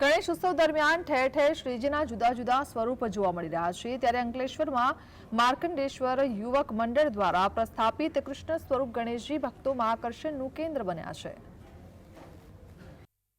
ગણેશ ઉત્સવ દરમિયાન ઠેર ઠેર શ્રીજીના જુદા જુદા સ્વરૂપ જોવા મળી રહ્યા છે. ત્યારે અંકલેશ્વરમાં માર્કંડેશ્વર યુવક મંડળ દ્વારા પ્રસ્થાપિત કૃષ્ણ સ્વરૂપ ગણેશજી ભક્તોમાં આકર્ષણનું કેન્દ્ર બન્યા છે.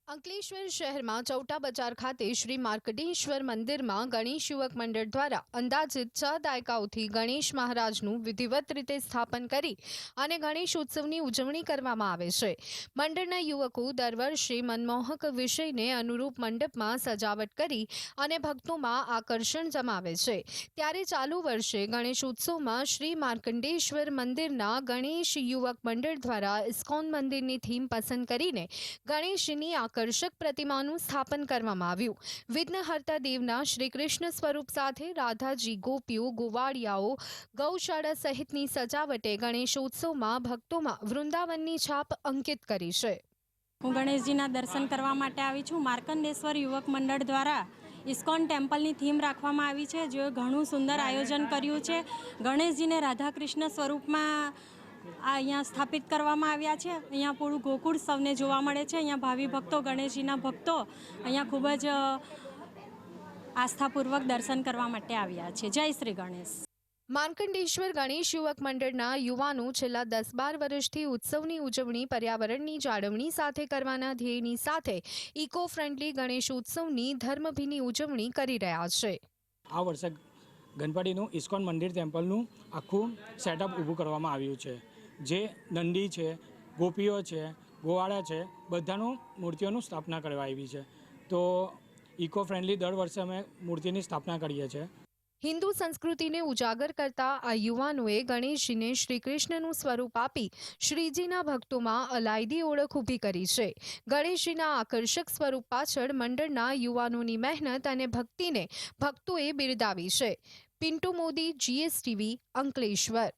અંકલેશ્વર શહેરમાં ચૌટા બજાર ખાતે શ્રી માર્કડેશ્વર મંદિરમાં ગણેશ યુવક મંડળ દ્વારા અંદાજિત છ દાયકાઓથી ગણેશ મહારાજનું વિધિવત રીતે સ્થાપન કરી અને ગણેશ ઉત્સવની ઉજવણી કરવામાં આવે છે. મંડળના યુવકો દર વર્ષે મનમોહક વિષયને અનુરૂપ મંડપમાં સજાવટ કરી અને ભક્તોમાં આકર્ષણ જમાવે છે. ત્યારે ચાલુ વર્ષે ગણેશ ઉત્સવમાં શ્રી માર્કંડેશ્વર મંદિરના ગણેશ યુવક મંડળ દ્વારા ઇસ્કોન મંદિરની થીમ પસંદ કરીને ગણેશની આકર્ષક પ્રતિમાનું સ્થાપન કરવામાં આવ્યું. વિઘ્નહર્તા દેવના શ્રી કૃષ્ણ સ્વરૂપ સાથે રાધાજી, ગોપીઓ, ગોવાળિયાઓ, ગૌશાળા સહિતની સજાવટે ગણેશોત્સવમાં ભક્તોમાં વૃંદાવનની છાપ અંકિત કરી છે. હું ગણેશજીના દર્શન કરવા માટે આવી છું. માર્કંડેશ્વર યુવક મંડળ દ્વારા ઇસ્કોન ટેમ્પલની થીમ રાખવામાં આવી છે, જે ઘણું સુંદર આયોજન કર્યું છે. ગણેશજીને રાધાકૃષ્ણ સ્વરૂપમાં આ અહીંયા સ્થાપિત કરવામાં આવ્યા છે. અહીંયા પૂરું ગોકુળ સૌને જોવા મળે છે. અહીંયા ભાવિ ભક્તો ગણેશજીના ભક્તો અહીંયા ખૂબ જ આસ્થાપૂર્વક દર્શન કરવા માટે આવ્યા છે. જય શ્રી ગણેશ. માર્કંડેશ્વર ગણેશ યુવક મંડળના યુવાનો છેલ્લા દસ બાર વર્ષથી ઉત્સવની ઉજવણી પર્યાવરણની જાળવણી સાથે કરવાના ધ્યેયની સાથે ઇકો ફ્રેન્ડલી ગણેશ ઉત્સવની ધર્મભીની ઉજવણી કરી રહ્યા છે. આ વર્ષે ગણપતિનું ઇસ્કોન મંદિર ટેમ્પલનું આખું સેટઅપ ઊભું કરવામાં આવ્યું છે. જે નંદી છે, ગોપીઓ છે, ગોવાળા છે, બધાનું મૂર્તિઓનું સ્થાપના કરવા આવી છે. તો ઇકો ફ્રેન્ડલી દર વર્ષે અમે મૂર્તિની સ્થાપના કરીએ છીએ. હિન્દુ સંસ્કૃતિને ઉજાગર કરતા આ યુવાનોએ ગણેશજીને શ્રી કૃષ્ણનું સ્વરૂપ આપી શ્રીજીના ભક્તોમાં અલાયદી ઓળખ ઊભી કરી છે. ગણેશજીના આકર્ષક સ્વરૂપ પાછળ મંડળના યુવાનોની મહેનત અને ભક્તિને ભક્તોએ બિરદાવી છે. પિન્ટુ મોદી જીએસટીવી અંકલેશ્વર.